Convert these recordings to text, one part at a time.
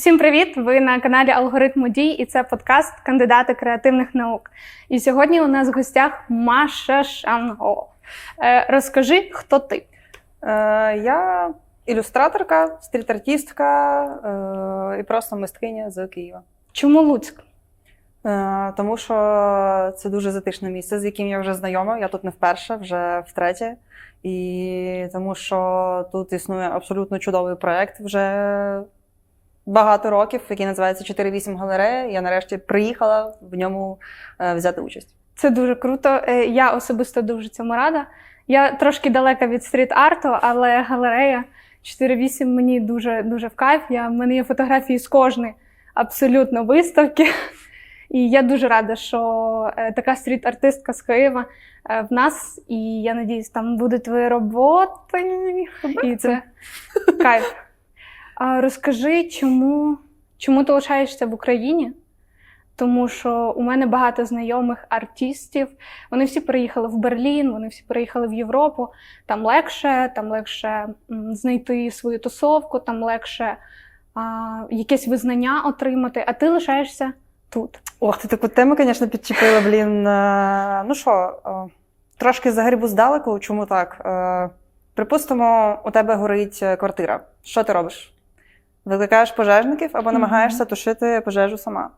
Усім привіт! Ви на каналі Алгоритму дій, і це подкаст Кандидати креативних наук. І сьогодні у нас в гостях Маша Шанго. Е, розкажи, хто ти? Е, я ілюстраторка, стріт-артистка е, і просто мисткиня з Києва. Чому Луцьк? Тому що це дуже затишне місце, з яким я вже знайома. Я тут не вперше, вже втретє. І тому що тут існує абсолютно чудовий проєкт вже багато років, який називається 4.8 галерея. Я нарешті приїхала в ньому е, взяти участь. Це дуже круто. Е, Я особисто дуже цьому рада. Я трошки далека від стріт-арту, але галерея 4.8 мені дуже дуже в кайф. Я, в мене є фотографії з кожної абсолютно виставки. І я дуже рада, що е, така стріт-артистка з Києва в нас, і я надіюсь, там будуть твої роботи. І це кайф. Розкажи, чому, чому ти лишаєшся в Україні? Тому що у мене багато знайомих артистів. Вони всі приїхали в Берлін, вони всі приїхали в Європу. Там легше, там легше знайти свою тусовку, там легше а, якесь визнання отримати, а ти лишаєшся тут. Ох, ти таку тему, звісно, підчепила, блін. Е, Ну що, е, трошки загрібу здалеку. Чому так? Е, Припустимо, у тебе горить квартира. Що ти робиш? Викликаєш пожежників або намагаєшся тушити пожежу сама.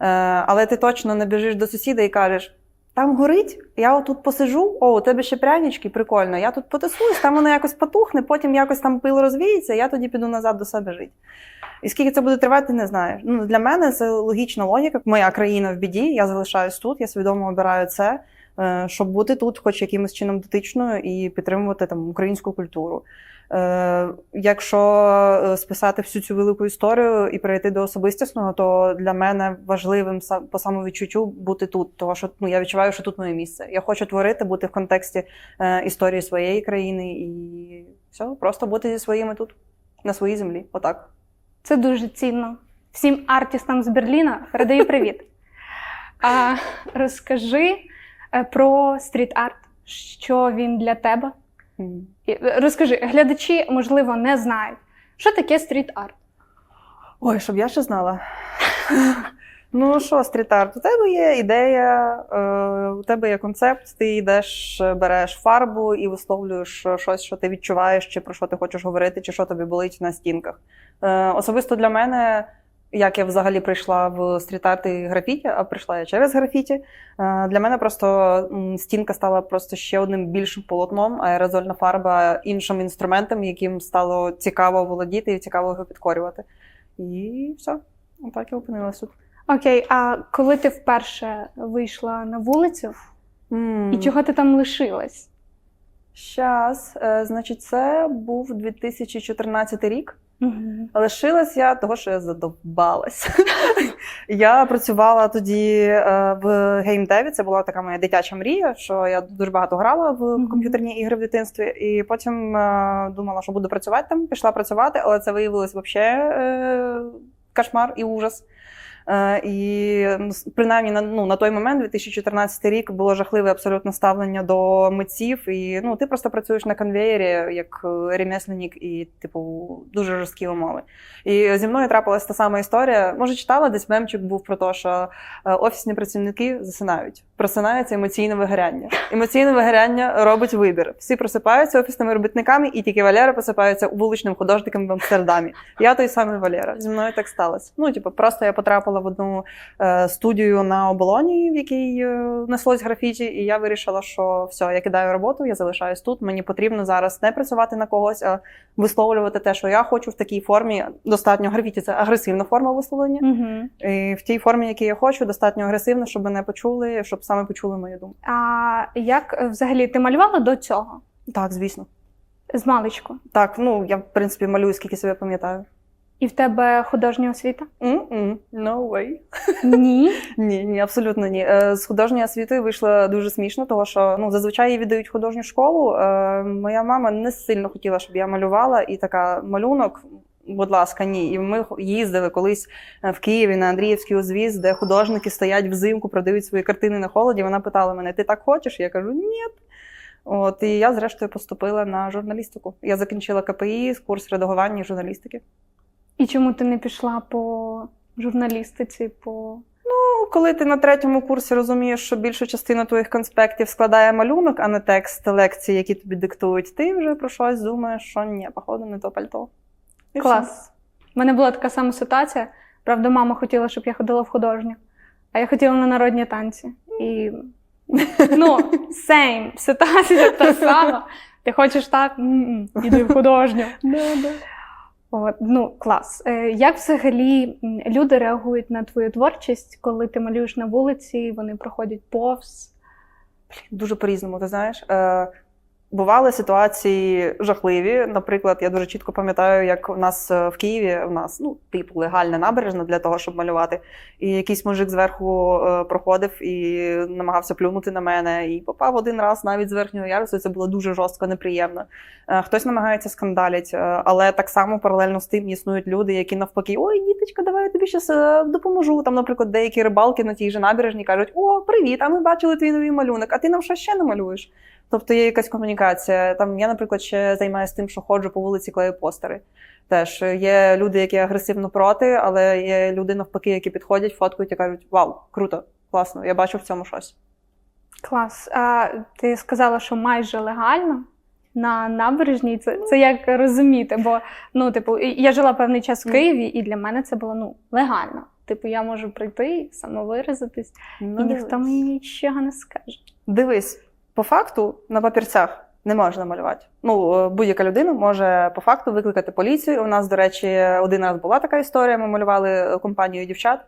Е, Але ти точно не біжиш до сусіда і кажеш: там горить, я отут посижу, о, у тебе ще прянички, прикольно. Я тут потусуюсь, там воно якось потухне, потім якось там пил розвіється, я тоді піду назад до себе жити. І скільки це буде тривати, не знаю. Ну, для мене це логічна логіка. Моя країна в біді, я залишаюсь тут, я свідомо обираю це, е, щоб бути тут, хоч якимось чином дотичною, і підтримувати там українську культуру. Е, Якщо е, списати всю цю велику історію і перейти до особистісного, то для мене важливим по самовідчуттю бути тут, тому що ну, я відчуваю, що тут моє місце. Я хочу творити, бути в контексті е, історії своєї країни і все, просто бути зі своїми тут, на своїй землі. Отак. Це дуже цінно. Всім артистам з Берліна передаю привіт. А, розкажи про стріт-арт, що він для тебе. Е, Розкажи, глядачі, можливо, не знають, що таке стріт-арт. Ой, щоб я ще знала. Ну що, стріт-арт, у тебе є ідея, е, у тебе є концепт, ти йдеш, е, береш фарбу і висловлюєш щось, що ти відчуваєш, чи про що ти хочеш говорити, чи що тобі болить на стінках. Особисто для мене, як я взагалі прийшла в стріт-арт і графіті, а прийшла я через графіті, е, для мене просто стінка стала просто ще одним більшим полотном, аерозольна фарба іншим інструментом, яким стало цікаво володіти і цікаво його підкорювати. І все, отак я опинилась тут. Окей, а коли ти вперше вийшла на вулицю, і чого ти там лишилась? Щас, е, значить, це був 2014 рік. Лишилась я того, що я задовбалась. я працювала тоді е, в геймдеві. Це була така моя дитяча мрія, що я дуже багато грала в комп'ютерні ігри в дитинстві. І потім е, думала, що буду працювати там. Пішла працювати, але це виявилось взагалі е, кошмар і ужас. Е, І принаймні на, ну, на той момент, 2014 рік, було жахливе абсолютно ставлення до митців. І ну, ти просто працюєш на конвеєрі як е, ремесленник, і, типу, дуже жорсткі умови. І зі мною трапилась та сама історія. Може, читала десь мемчик був про те, що е, офісні працівники засинають. Просинається емоційне вигоряння. Емоційне вигоряння робить вибір. Всі просипаються офісними робітниками, і тільки Валера просипається вуличним художником в Амстердамі. Я той самий Валера. Зі мною так сталося. Ну, типу, просто я потрапила в одну е, студію на оболоні, в якій е, неслось графіті, і я вирішила, що все, я кидаю роботу, я залишаюсь тут. Мені потрібно зараз не працювати на когось, а висловлювати те, що я хочу в такій формі. Достатньо графіті це агресивна форма висловлення. Угу. І в тій формі, яку я хочу, достатньо агресивно, щоб мене почули, щоб саме почули мою думку. А як взагалі ти малювала до цього? Так, звісно. З маличку? Так, ну я в принципі малюю, скільки себе пам'ятаю. І в тебе художня освіта? Mm-mm, No way. Ні. Ні, ні, абсолютно ні. Е, З художньої освіти вийшло дуже смішно, тому що ну зазвичай їй віддають художню школу. Е, Моя мама не сильно хотіла, щоб я малювала, і така малюнок. Будь ласка, ні. І ми їздили колись е, в Києві на Андріївський узвіз, де художники стоять взимку, продають свої картини на холоді. Вона питала мене: ти так хочеш? Я кажу, ні. От і я, зрештою, поступила на журналістику. Я закінчила КПІ, курс редагування і журналістики. І чому ти не пішла по журналістиці? по... Ну, коли ти на третьому курсі розумієш, що більшу частину твоїх конспектів складає малюнок, а не текст лекції, які тобі диктують, ти вже про щось думаєш, що ні, походу, не то пальто. І все. Клас. У мене була така сама ситуація. Правда, мама хотіла, щоб я ходила в художню, а я хотіла на народні танці. І ну, same, ситуація та сама. Ти хочеш так? Іди в художню. От, ну, клас. Е, Як взагалі люди реагують на твою творчість, коли ти малюєш на вулиці, вони проходять повз? Дуже по-різному, ти знаєш. Е, бували ситуації жахливі. Наприклад, я дуже чітко пам'ятаю, як у нас е, в Києві у нас ну, типу легальна набережна для того, щоб малювати. І якийсь мужик зверху е, проходив і намагався плюнути на мене, і попав один раз навіть з верхнього ярусу. Це було дуже жорстко, неприємно. Е, хтось намагається скандалити, е, але так само паралельно з тим існують люди, які навпаки, ой, діточка, давай я тобі щас допоможу. Там, наприклад, деякі рибалки на тій же набережні кажуть: О, привіт! А ми бачили твій новий малюнок, а ти нам що ще намалюєш? Тобто є якась комунікація. Там я, наприклад, ще займаюся тим, що ходжу по вулиці, клею постери. Теж є люди, які агресивно проти, але є люди навпаки, які підходять, фоткають і кажуть: Вау, круто, класно, я бачу в цьому щось. Клас. А ти сказала, що майже легально на набережній. Це, це як розуміти? Бо ну, типу, я жила певний час в Києві, і для мене це було ну, легально. Типу, я можу прийти, самовиразитись, Ну, і ніхто мені нічого не скаже. Дивись, по факту на папірцях не можна малювати. Ну, е, будь-яка людина може по факту викликати поліцію. У нас, до речі, один раз була така історія. Ми малювали е, компанію дівчат,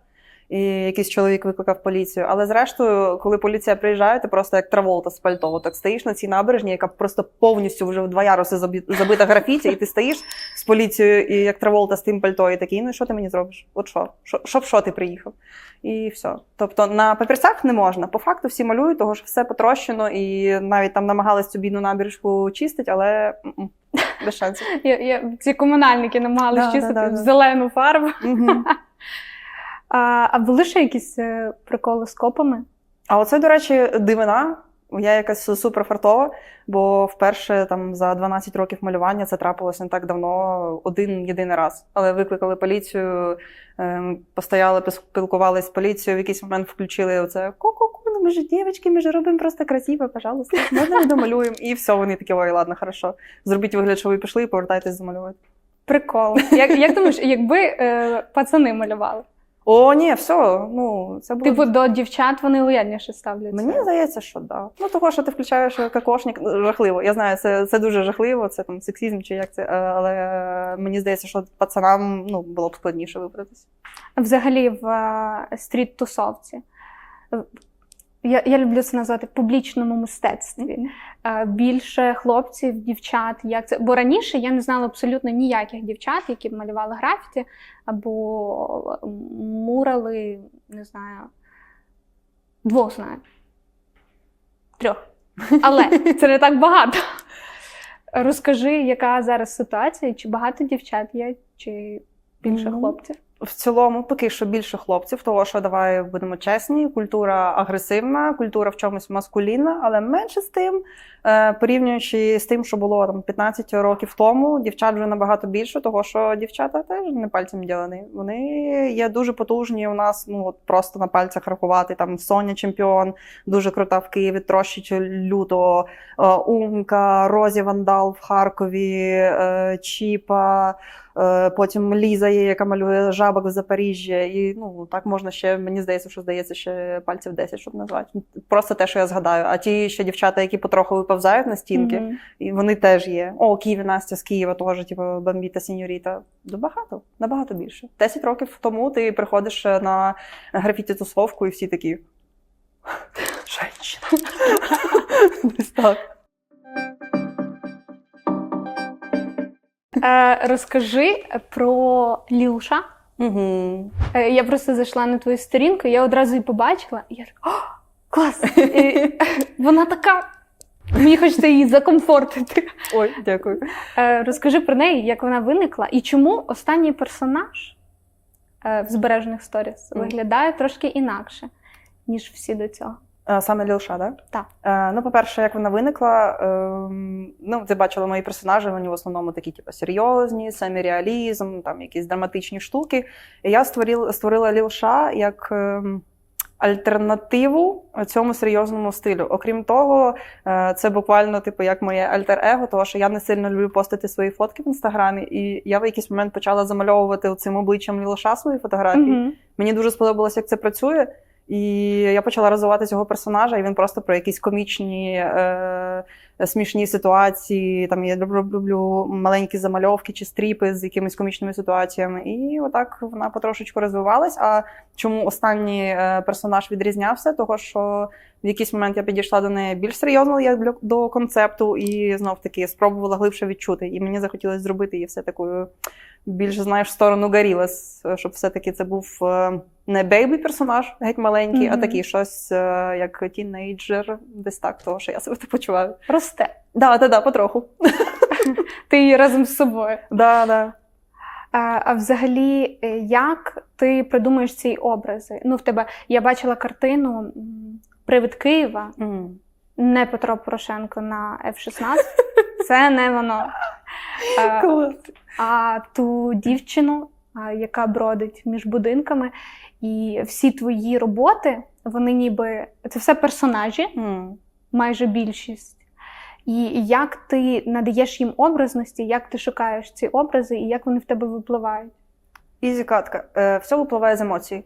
і якийсь чоловік викликав поліцію. Але зрештою, коли поліція приїжджає, ти просто як траволта з пальто. Так стоїш на цій набережні, яка просто повністю вже в два яруси забита графіті, і ти стоїш з поліцією і як траволта з тим пальто, і такий, ну що ти мені зробиш? От що? Що, щоб що ти приїхав? І все. Тобто на папірцях не можна. По факту всі малюють, того що все потрощено, і навіть там намагались цю бідну набережку чистити, але без шансів. Я, я, ці комунальники намагались Да, чистити да, да, в зелену фарбу. Мгм. А, а були ще якісь е, приколи з копами? А оце, до речі, дивина. Я якась суперфартова, бо вперше там за 12 років малювання це трапилося не так давно, один єдиний раз. Але викликали поліцію, ем, постояли, поспілкувалися з поліцією, в якийсь момент включили оце ку-ку-ку, ну ми ж дівчатки, ми ж робимо просто красиво, пожалуйста, можна ми домалюємо. І все, вони такі, ой, ладно, хорошо. Зробіть вигляд, що ви пішли і повертайтесь замалювати. Прикол. Як, як думаєш, якби е, пацани малювали? О, ні, все, ну це було. Типу до дівчат вони лояльніше ставляться. Мені здається, що да. Ну того, що ти включаєш кокошник, ну, жахливо. Я знаю, це, це дуже жахливо, це там сексізм чи як це, е, але е, мені здається, що пацанам ну, було б складніше вибратися. Взагалі в е, стріт-тусовці. Я, я люблю це назвати публічному мистецтві. Більше хлопців, дівчат, як це. Бо раніше я не знала абсолютно ніяких дівчат, які б малювали графіті або мурали, не знаю. Двох знаю. Трьох. Але це не так багато. Розкажи, яка зараз ситуація, чи багато дівчат є, чи більше Ну, хлопців? В цілому, поки що більше хлопців, того що давай будемо чесні, культура агресивна, культура в чомусь маскулінна, але менше з тим, е, порівнюючи з тим, що було там 15 років тому, дівчат вже набагато більше, того що дівчата теж не пальцем ділені. Вони є дуже потужні. У нас ну от просто на пальцях рахувати. Там Соня чемпіон, дуже крута в Києві, трощить люто, е, Умка, Розі Вандал в Харкові, е, Чіпа. Потім Ліза є, яка малює жабок в Запоріжжі. І ну так можна ще, мені здається, що здається ще пальців 10, щоб назвати. Просто те, що я згадаю. А ті ще дівчата, які потроху виповзають на стінки, Мгм. і вони теж є. О, Києві Настя з Києва теж, типу, бомбіта сеньоріта. Добагато, набагато більше. 10 років тому ти приходиш на графіті тусовку, і всі такі. Женщина. Е, розкажи про Лілша. Угу. Я просто зайшла на твою сторінку, я одразу її побачила, і я така, о, клас! І, вона така. Мені хочеться її закомфортити. Ой, дякую. Е, розкажи про неї, як вона виникла, і чому останній персонаж е, в збережених сторіс виглядає трошки інакше, ніж всі до цього. Е, Саме Лілша, так? Так. Е, ну, по-перше, як вона виникла, ем, ну, ти бачила мої персонажі, вони в основному такі, типу, серйозні, самі реалізм, там якісь драматичні штуки. І я створила, створила Лілша як ем, альтернативу цьому серйозному стилю. Окрім того, е, це буквально типу як моє альтер-его, тому що я не сильно люблю постити свої фотки в інстаграмі, і я в якийсь момент почала замальовувати цим обличчям Лілша свої фотографії. Мгм. Мені дуже сподобалось, як це працює. І я почала розвивати цього персонажа, і він просто про якісь комічні, е, смішні ситуації. Там я люблю, люблю маленькі замальовки чи стріпи з якимись комічними ситуаціями. І отак вона потрошечку розвивалась. А чому останній е, персонаж відрізнявся? Того, що в якийсь момент я підійшла до неї більш серйозно, як до концепту, і знов таки спробувала глибше відчути. І мені захотілося зробити її все такою більш знаєш в сторону Гарілес, щоб все-таки це був е, не бейбі персонаж, геть маленький, а такий щось е, як тінейджер, десь так, того, що я себе так почуваю. Росте. Да, да, да, потроху. Ти її разом з собою. Да, да. А, взагалі, е, як ти придумуєш ці образи? Ну, в тебе я бачила картину Привид Києва, М. не Петро Порошенко на F-16. Це не воно. А, а ту дівчину, яка бродить між будинками, і всі твої роботи, вони ніби це все персонажі, М. майже більшість. І як ти надаєш їм образності, як ти шукаєш ці образи, і як вони в тебе випливають? Ізі катка. Е, Все випливає з емоцій.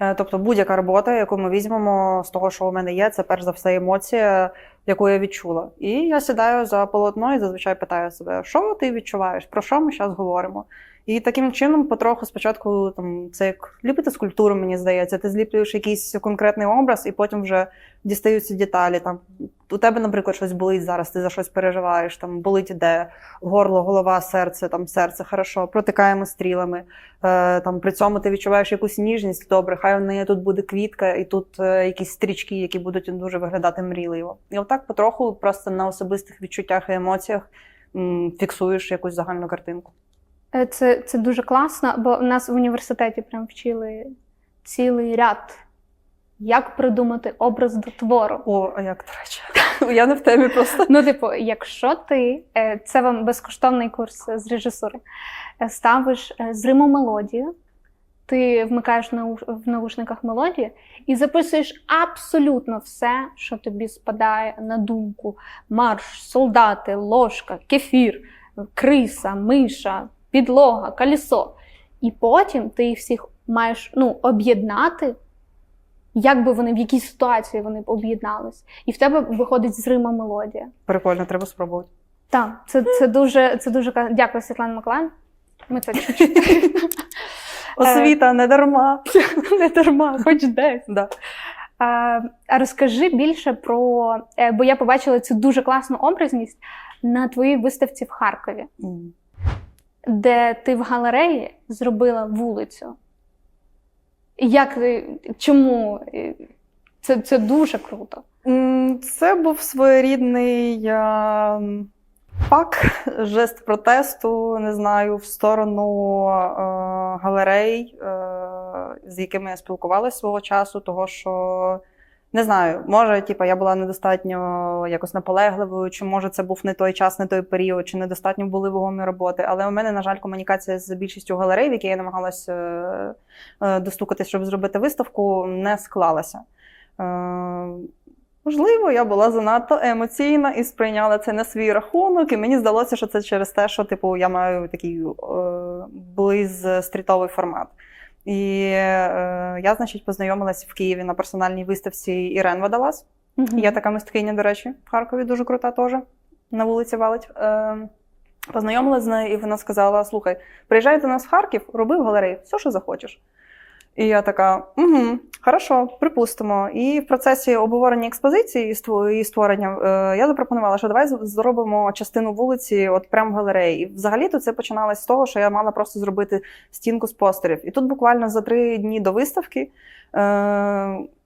Е, Тобто будь-яка робота, яку ми візьмемо з того, що у мене є, це перш за все емоція, яку я відчула. І я сідаю за полотно і зазвичай питаю себе, що ти відчуваєш, про що ми зараз говоримо. І таким чином, потроху, спочатку, там, це як ліпити скульптуру, мені здається, ти зліплюєш якийсь конкретний образ, і потім вже дістаються деталі. Там, у тебе, наприклад, щось болить зараз, ти за щось переживаєш, там болить де горло, голова, серце, там серце хорошо, протикаємо стрілами. Е, там при цьому ти відчуваєш якусь ніжність, добре, хай в неї тут буде квітка, і тут е, якісь стрічки, які будуть дуже виглядати мрійливо. І отак потроху, просто на особистих відчуттях і емоціях фіксуєш якусь загальну картинку. Е, Це, це дуже класно, бо в нас в університеті прям вчили цілий ряд, як придумати образ до твору. О, а як до речі? Я не в темі просто. Ну, типу, якщо ти, е, це вам безкоштовний курс з режисури, е, ставиш зриму мелодію, ти вмикаєш в наушниках мелодію і записуєш абсолютно все, що тобі спадає на думку: марш, солдати, ложка, кефір, криса, миша, підлога, колесо. І потім ти їх всіх маєш ну, об'єднати. Як би вони в якій ситуації вони б об'єднались, і в тебе виходить зрима мелодія. Прикольно, треба спробувати. Так, це, це дуже це дуже дякую, Світлана Миколаївна. Ми це чуть-чуть Освіта, не дарма. не дарма, хоч десь. Да. А, розкажи більше про, е, бо я побачила цю дуже класну образність на твоїй виставці в Харкові, М. де ти в галереї зробила вулицю. Як чому? Е, Це, це дуже круто. Це був своєрідний пак, жест протесту, не знаю, в сторону е, галерей, е, з якими я спілкувалася свого часу, того що. Не знаю, може, типу, я була недостатньо якось наполегливою, чи може це був не той час, не той період, чи недостатньо були вагомі роботи. Але у мене, на жаль, комунікація з більшістю галерей, в які я намагалася е, е, достукатись, щоб зробити виставку, не склалася. Е, Можливо, я була занадто емоційна і сприйняла це на свій рахунок, і мені здалося, що це через те, що типу я маю такий е, близ стрітовий формат. І е, я, значить, познайомилася в Києві на персональній виставці Ірен Водолаз. Мгм. Є така мисткиня, до речі, в Харкові дуже крута теж. На вулиці валить. Е, познайомилася з нею, і вона сказала: слухай, приїжджай до нас в Харків, роби в галереї все, що захочеш. І я така, угу, хорошо, припустимо. І в процесі обговорення експозиції і створення е, я запропонувала, що давай зробимо частину вулиці от прямо в галереї. І взагалі-то це починалось з того, що я мала просто зробити стінку з постерів. І тут буквально за три дні до виставки е,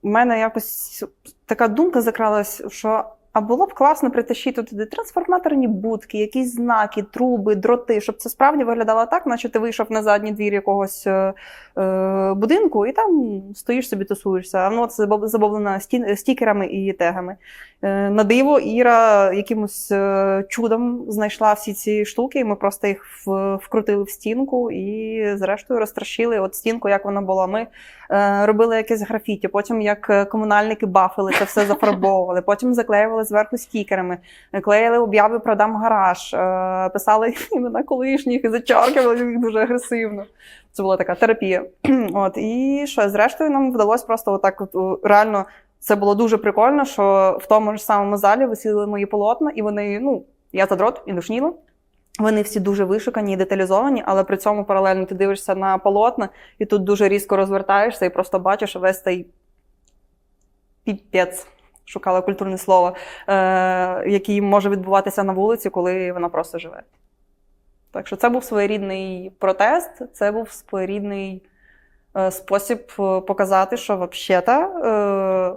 в мене якось така думка закралась, що А було б класно притащити туди трансформаторні будки, якісь знаки, труби, дроти, щоб це справді виглядало так, наче ти вийшов на задній двір якогось е, е, будинку і там стоїш собі тусуєшся. А воно це забав- забавлено стікерами і тегами. Е, на диво, Іра якимось е, чудом знайшла всі ці штуки, і ми просто їх вкрутили в стінку і, зрештою, розтрощили от стінку, як вона була. Ми робили якесь графіті, потім як е, комунальники бафили, це все зафарбовували, потім заклеювали зверху стікерами, е, клеїли обяви продам гараж, е, писали імена колишніх і зачаркували їх дуже агресивно. Це була така терапія. От і що, зрештою, нам вдалося просто отак, от, реально. Це було дуже прикольно, що в тому ж самому залі висіли мої полотна, і вони, ну, я задрот і душніла. Вони всі дуже вишукані і деталізовані, але при цьому паралельно ти дивишся на полотна, і тут дуже різко розвертаєшся і просто бачиш весь цей піпець, шукала культурне слово, е, який може відбуватися на вулиці, коли вона просто живе. Так що це був своєрідний протест, це був своєрідний е, спосіб е, показати, що взагалі е,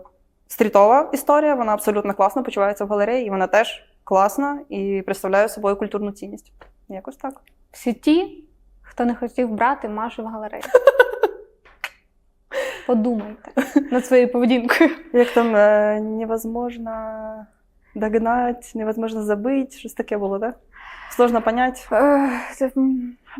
стрітова історія, вона абсолютно класно почувається в галереї, і вона теж класна і представляю собою культурну цінність. Якось так. Всі ті, хто не хотів брати Машу в галерею. Подумайте над своєю поведінкою. Як там е, невозможно догнать, невозможно забити, щось таке було, так? Сложно понять.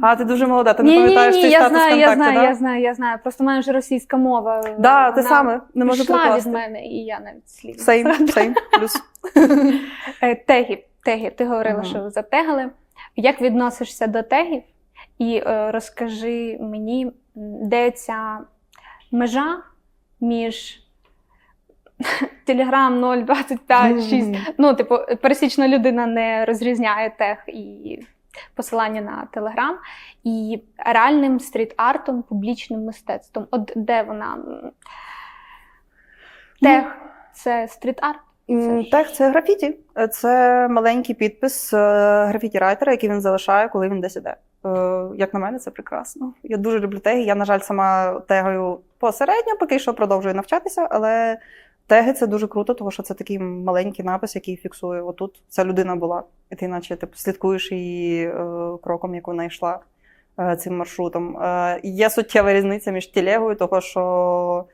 А, ти дуже молода, ти не пам'ятаєш я статус знаю, я знаю, да? я знаю, я знаю. Просто в мене ж російська мова. Да, те вона саме, не можу пішла від прикласти. мене, і я навіть слів. Сейм, сейм, плюс. Е, Теги, теги. Ти говорила, Мгм. що ви затегали. Як відносишся до тегів? І е, розкажи мені, м, де ця межа між Телеграм 025 6. Ну, типу, пересічна людина не розрізняє тег і посилання на Телеграм, і реальним стріт-артом, публічним мистецтвом. От де вона? м, Тег це стріт-арт. Так, це графіті. Це маленький підпис е, графіті-райтера, який він залишає, коли він десь іде. Е, Як на мене, це прекрасно. Я дуже люблю теги. Я, на жаль, сама тегаю посередньо, поки що продовжую навчатися, але теги це дуже круто, тому що це такий маленький напис, який фіксує. Отут ця людина була. І ти, наче типу, слідкуєш її е, кроком, як вона йшла е, цим маршрутом. Е, Є суттєва різниця між телегою, того, що.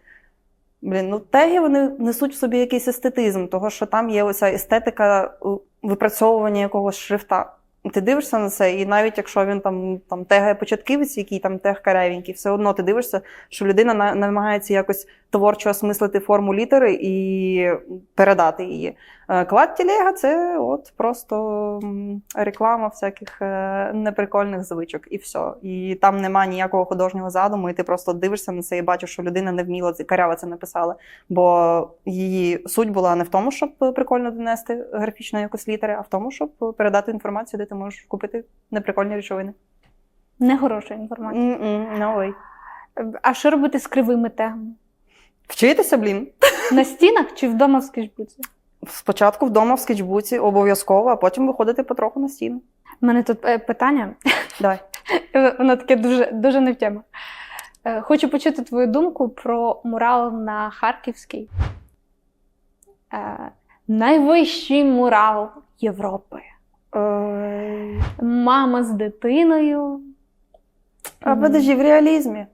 Блін, ну теги вони несуть в собі якийсь естетизм, того що там є оця естетика випрацьовування якогось шрифта. Ти дивишся на це, і навіть якщо він там, там тегає початківець, який там тег карявенький, все одно ти дивишся, що людина намагається якось творчо осмислити форму літери і передати її. Е, Клад тілега це от просто реклама всяких е, неприкольних звичок, і все. І там нема ніякого художнього задуму, і ти просто дивишся на це і бачиш, що людина не вміла це карява це написала. Бо її суть була не в тому, щоб прикольно донести графічно якось літери, а в тому, щоб передати інформацію, де ти можеш купити неприкольні речовини. Нехороша інформація. Mm-mm, no way. А що робити з кривими тегами? Вчитися, блін. На стінах чи вдома в скетчбуці? Спочатку вдома в скетчбуці обов'язково, а потім виходити потроху на стіну. У мене тут е, питання, Давай. воно таке дуже, дуже не в тему. Е, Хочу почути твою думку про мурал на Харківській. Е, Найвищий мурал Європи. Ой. Мама з дитиною. А подожди, в реалізмі.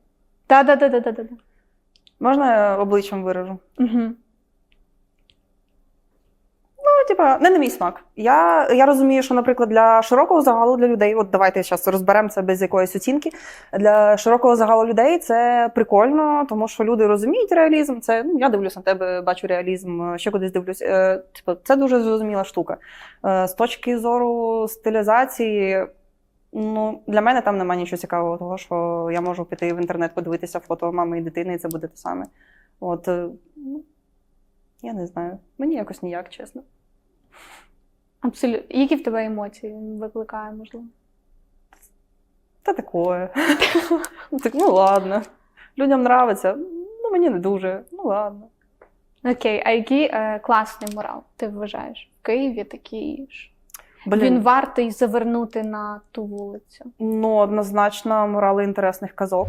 Та-да-да-да-да-да. Можна я обличчям виражу? Угу. Ну, типа, не на мій смак. Я, я розумію, що, наприклад, для широкого загалу для людей, от давайте зараз розберемо це без якоїсь оцінки. Для широкого загалу людей це прикольно, тому що люди розуміють реалізм. Це ну, я дивлюсь на тебе, бачу реалізм, ще кудись дивлюсь. Е, типу, це дуже зрозуміла штука. Е, з точки зору стилізації. Ну, для мене там немає нічого цікавого, того що я можу піти в інтернет, подивитися фото мами і дитини, і це буде те саме. От, е, ну, я не знаю. Мені якось ніяк, чесно. Абсолютно. Які в тебе емоції він викликає, можливо? Та такое. Так, ну ладно. Людям нравиться. Ну, мені не дуже. Ну ладно. Окей, а який е, класний мурал ти вважаєш? В Києві такий ж. Блін, Він вартий завернути на ту вулицю. ну, однозначно, морали інтересних казок.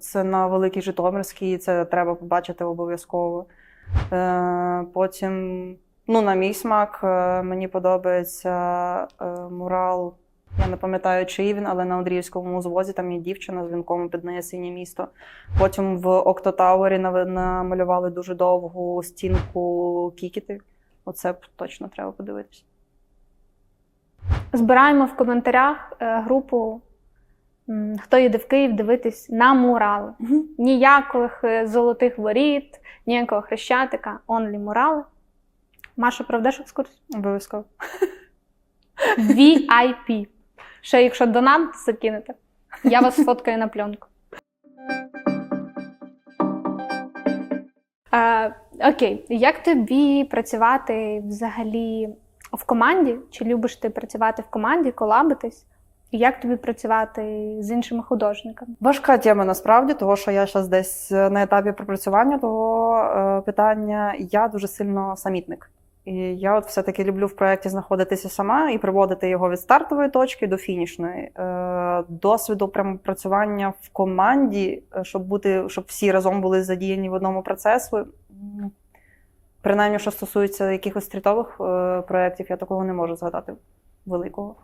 Це на Великій Житомирській, це треба побачити обов'язково. Е, потім Ну, на мій смак, е, мені подобається е, мурал. Я не пам'ятаю, чиї він, але на Андріївському узвозі там є дівчина з вінком під неї синє місто. Потім в Октотауері намалювали дуже довгу стінку кікіти. Оце б точно треба подивитися. Збираємо в коментарях е, групу, хто їде в Київ дивитись на мурали. Ніяких е, золотих воріт, ніякого хрещатика, онлі мурали. Маша, проведеш екскурсію? Обов'язково. VIP. Ще якщо донат закинете, я вас сфоткаю на пленку. Е, окей, як тобі працювати взагалі в команді? Чи любиш ти працювати в команді, колабитись? І як тобі працювати з іншими художниками? Важка тема насправді, того що я зараз десь е, на етапі пропрацювання того е, питання. Я дуже сильно самітник. І я от все-таки люблю в проєкті знаходитися сама і приводити його від стартової точки до фінішної. Е, Досвіду прямо працювання в команді, щоб бути, щоб всі разом були задіяні в одному процесу. Принаймні, що стосується якихось стрітових е, проєктів, я такого не можу згадати великого.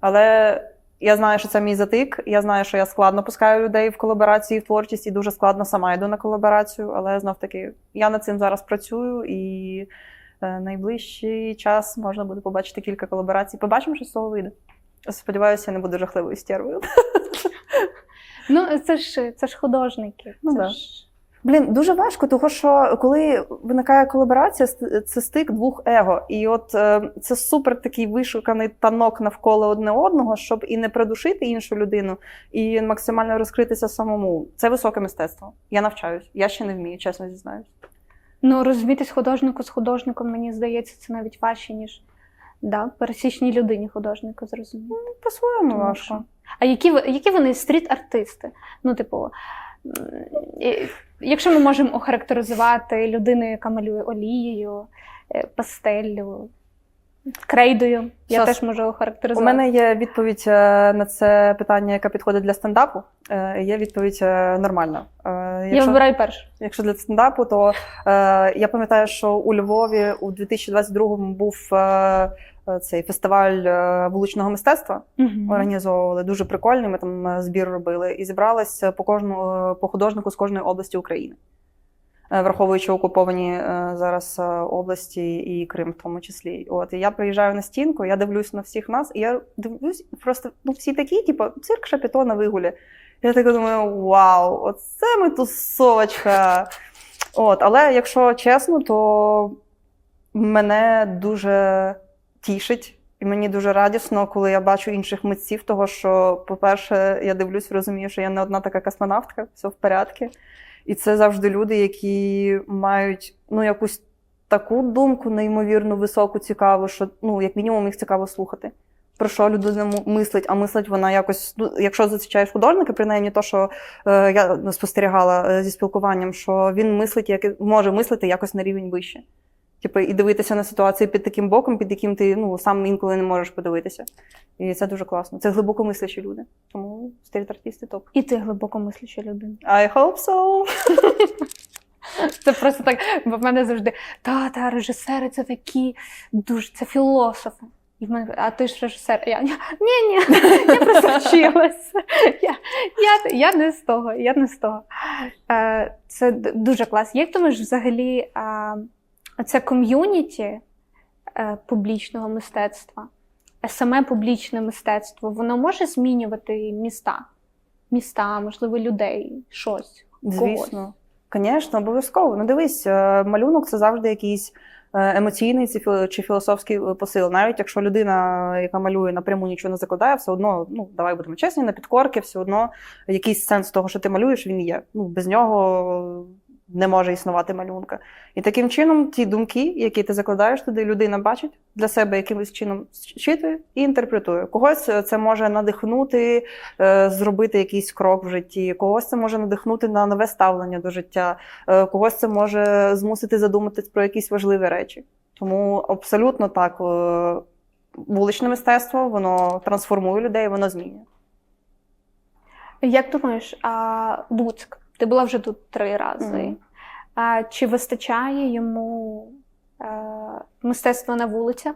Але я знаю, що це мій затик. Я знаю, що я складно пускаю людей в колаборації, в творчість, і дуже складно сама йду на колаборацію. Але знов таки, я над цим зараз працюю, і е, найближчий час можна буде побачити кілька колаборацій. Побачимо, що з цього вийде. Сподіваюся, я не буду жахливою стервою. Ну, це ж це ж художники. Ну це да. ж... Блін, дуже важко, тому що коли виникає колаборація, це стик двох его. І от е, це супер такий вишуканий танок навколо одне одного, щоб і не придушити іншу людину, і максимально розкритися самому. Це високе мистецтво. Я навчаюсь. Я ще не вмію, чесно зізнаюсь. Ну, розумітись художнику з художником, мені здається, це навіть важче, ніж да, пересічній людині художнику зрозуміти. По-своєму важко. А які, які вони стріт-артисти? Ну, типу, якщо ми можемо охарактеризувати людину, яка малює олією, е, пастеллю, крейдою, я Щас. теж можу охарактеризувати. У мене є відповідь е, на це питання, яке підходить для стендапу. Е, Є відповідь е, нормальна. Е, Я якщо- вибираю першу. Якщо для стендапу, то е, я пам'ятаю, що у Львові у 2022-му був е, е, цей фестиваль е, вуличного мистецтва. Організовували дуже прикольний. Ми там е, збір робили і зібралися по кожному е, по художнику з кожної області України, Е, враховуючи окуповані е, зараз е, області і Крим, в тому числі. От і я приїжджаю на стінку, я дивлюсь на всіх нас, і я дивлюсь, просто ну всі такі, типу, цирк Шапіто на вигулі. Я так думаю, вау, оце ми тусовочка. От, але якщо чесно, то мене дуже тішить, і мені дуже радісно, коли я бачу інших митців, того що, по-перше, я дивлюсь, розумію, що я не одна така космонавтка, все в порядку. І це завжди люди, які мають ну, якусь таку думку, неймовірно високу, цікаву, що ну, як мінімум їх цікаво слухати. Про що людина мислить, а мислить вона якось, ну, якщо зустрічаєш художника, принаймні то, що е, я спостерігала е, зі спілкуванням, що він мислить, як, може мислити якось на рівень вище. Типу, і дивитися на ситуацію під таким боком, під яким ти ну, сам інколи не можеш подивитися. І це дуже класно. Це глибокомислячі люди. Тому стріт-артисти топ. І ти глибокомислюча людина. I hope so. Це просто так, бо в мене завжди та, та, режисери це такі дуже це філософи. І в мене, а ти ж режисер. Я ні, ні, ні, я просто вчилася. Я, я, я не з того, я не з того. Е, Це дуже класно. Як думаєш, взагалі, це ком'юніті е, публічного мистецтва, саме публічне мистецтво, воно може змінювати міста? Міста, можливо, людей, щось. Звісно. Звісно, обов'язково. Ну дивись, е, малюнок це завжди якийсь е, емоційний чи філософський посил. Навіть якщо людина, яка малює напряму нічого не закладає, все одно, ну давай будемо чесні, на підкорки, все одно якийсь сенс того, що ти малюєш, він є. Ну без нього не може існувати малюнка. І таким чином ті думки, які ти закладаєш туди, людина бачить для себе якимось чином щитує і інтерпретує. Когось це може надихнути, е, зробити якийсь крок в житті, когось це може надихнути на нове ставлення до життя, е, когось це може змусити задуматись про якісь важливі речі. Тому абсолютно так. е, Вуличне мистецтво воно трансформує людей, воно змінює. Як думаєш, а Луцьк? Ти була вже тут три рази. Мгм. А, чи вистачає йому е, мистецтво на вулицях?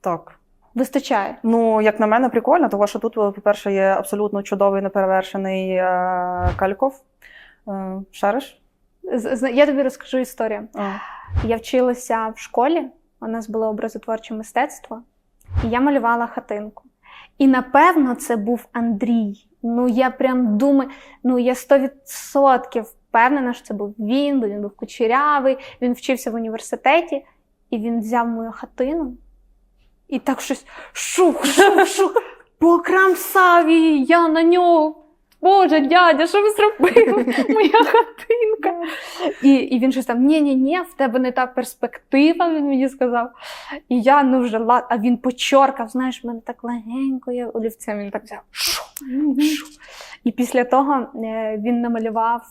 Так. Вистачає. Ну, як на мене, прикольно, тому що тут, по-перше, є абсолютно чудовий неперевершений е, Кальков. Е, шариш? Я тобі розкажу історію. А. Я вчилася в школі, у нас було образотворче мистецтво, і я малювала хатинку. І напевно це був Андрій. Ну я прям думаю, ну я 100% впевнена, що це був він, бо він був кучерявий, він вчився в університеті, і він взяв мою хатину і так щось шух, шух, шух, покрамсав її, я на нього. Боже, дядя, що ви зробили? Моя хатинка. І, і він щось там: ні-ні-ні, в тебе не та перспектива, він мені сказав. І я ну вже ла- а він почоркав, знаєш, мене так легенько, я олівцем він так взяв. І після того е, він намалював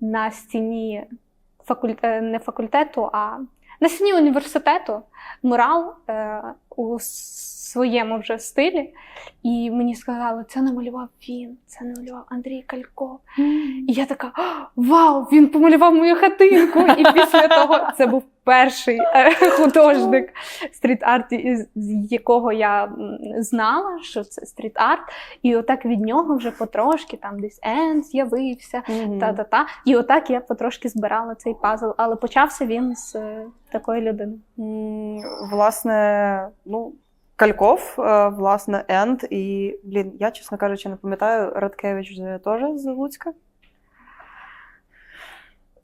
на стіні факуль... е, не факультету, а на стіні університету мурал е, у своєму вже стилі. І мені сказали, це намалював він, це намалював Андрій Калько. І я така: вау, він помалював мою хатинку. І після того це був перший е, художник стріт-арт, з якого я знала, що це стріт-арт. І отак від нього вже потрошки там десь Ен з'явився. Та-та-та. І отак я потрошки збирала цей пазл. Але почався він з е, такої людини. Власне, ну, Кальков, е, власне, Енд. І, блін, я, чесно кажучи, не пам'ятаю, Радкевич же теж з Луцька.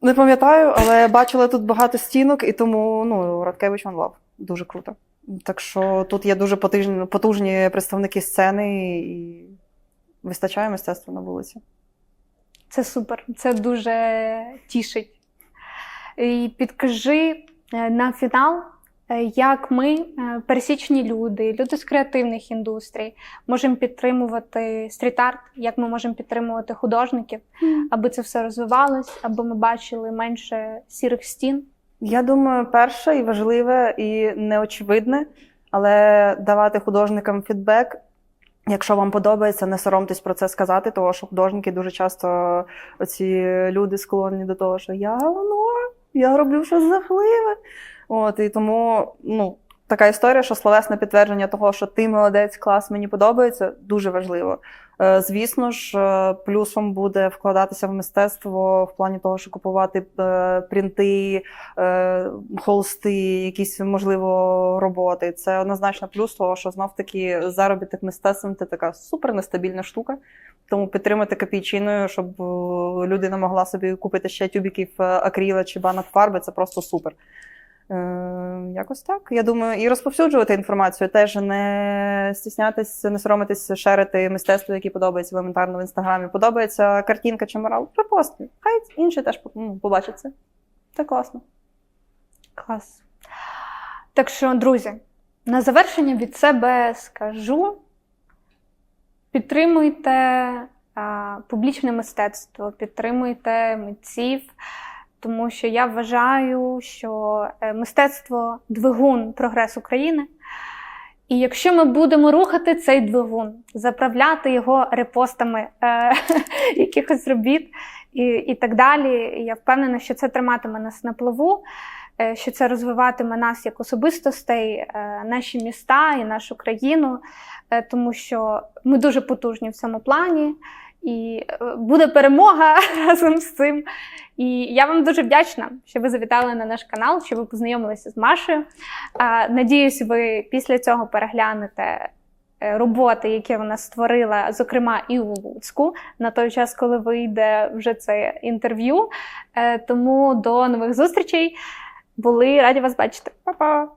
Не пам'ятаю, але бачила тут багато стінок, і тому ну, Радкевич One Love. Дуже круто. Так що тут є дуже потужні, потужні представники сцени і вистачає мистецтва на вулиці. Це супер, це дуже тішить. І підкажи е, на фінал, як ми, е, пересічні люди, люди з креативних індустрій, можемо підтримувати стріт-арт, як ми можемо підтримувати художників, аби це все розвивалось, аби ми бачили менше сірих стін. Я думаю, перше і важливе, і неочевидне, але давати художникам фідбек. Якщо вам подобається, не соромтесь про це сказати, тому що художники дуже часто оці люди склонні до того, що я воно, я роблю щось жахливе. От, і тому ну, така історія, що словесне підтвердження того, що ти молодець, клас, мені подобається, дуже важливо. Е, Звісно ж, е, плюсом буде вкладатися в мистецтво в плані того, що купувати е, принти, холсти, якісь можливо роботи. Це однозначно плюс того, що знов таки заробіток мистецтвом це така супер нестабільна штука. Тому підтримати копійчиною, щоб людина могла собі купити ще тюбіків акріла чи банок фарби, це просто супер. Е, якось так. Я думаю, і розповсюджувати інформацію теж не стіснятись, не соромитись, шерити мистецтво, яке подобається елементарно в інстаграмі. Подобається картинка чи морал. Припости. Хай інші теж ну, побачать це. Це класно. Клас. Так що, друзі, на завершення від себе скажу: підтримуйте а, публічне мистецтво, підтримуйте митців, тому що я вважаю, що е, мистецтво двигун прогресу України. І якщо ми будемо рухати цей двигун, заправляти його репостами е, якихось робіт і, і так далі, я впевнена, що це триматиме нас на плаву е, що це розвиватиме нас як особистостей, е, наші міста і нашу країну, е, тому що ми дуже потужні в цьому плані, і е, буде перемога разом з цим. І я вам дуже вдячна, що ви завітали на наш канал, що ви познайомилися з Машею. Надіюсь, ви після цього переглянете. е, Роботи, які вона створила, зокрема і у Луцьку, на той час, коли вийде вже це інтерв'ю. Е, Тому до нових зустрічей. Були раді вас бачити. Па-па!